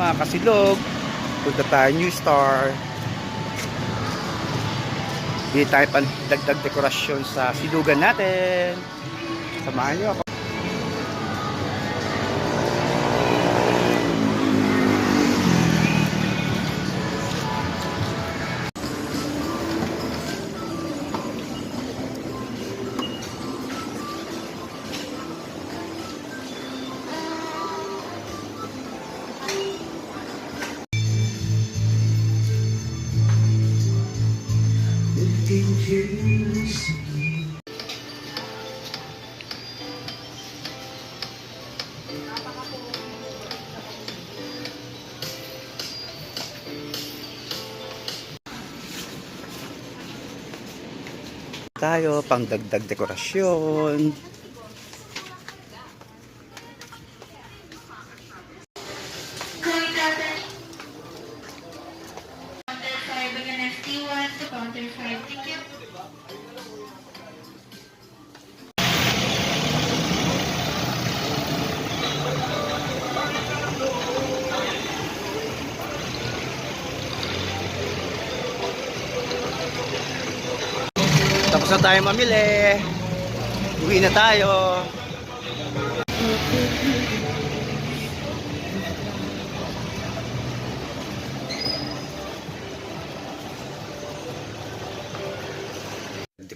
Mga kasilog, punta tayo New Star. Hindi tayo pan dagdag dekorasyon sa silugan natin. Samahan niyo ako. Tayo pang dagdag dekorasyon. 5 again, ST1 to counter 5. Thank you. Tapos na tayo mamili. Uwi na tayo.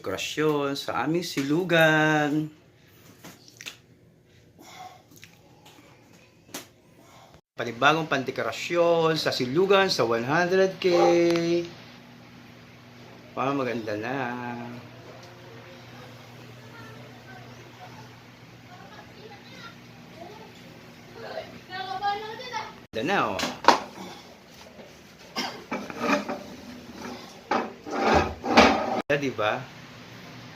Dekorasyon sa aming silugan. Panibagong pandekorasyon sa silugan sa 100k. Wow, maganda na. Ganda na, oh. Di?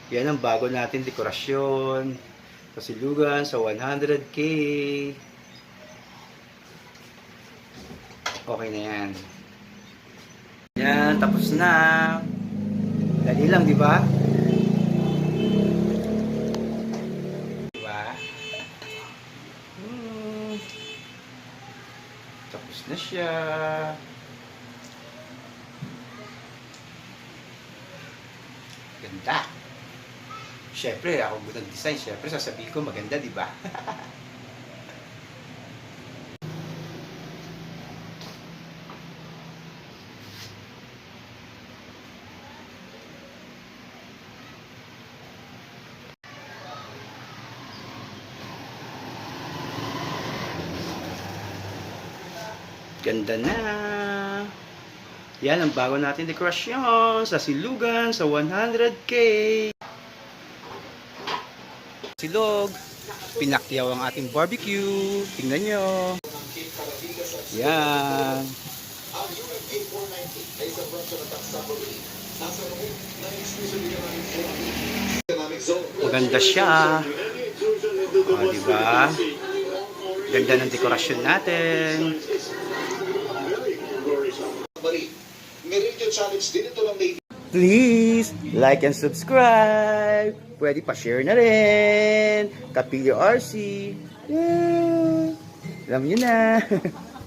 Yan ang bago natin dekorasyon. Kasilugan sa 100k. Okay na yan. Yan, tapos na. Dali lang, di ba? Di ba? Hmm. Tapos na siya. Ganda. Siyempre, ako good design. Siyempre, sasabihin ko maganda, di ba? Ganda na. Yan ang bago natin dekorasyon sa silugan sa 100k. Silog. Pinakyaw ang ating barbecue. Tingnan nyo. Yan. Maganda siya. O, di ba? Ganda ng dekorasyon natin. Merilio Challenge din ito ng Navy. Please, like and subscribe. Pwede pa-share na rin. Kapilyo RC. Yeah. Alam nyo na.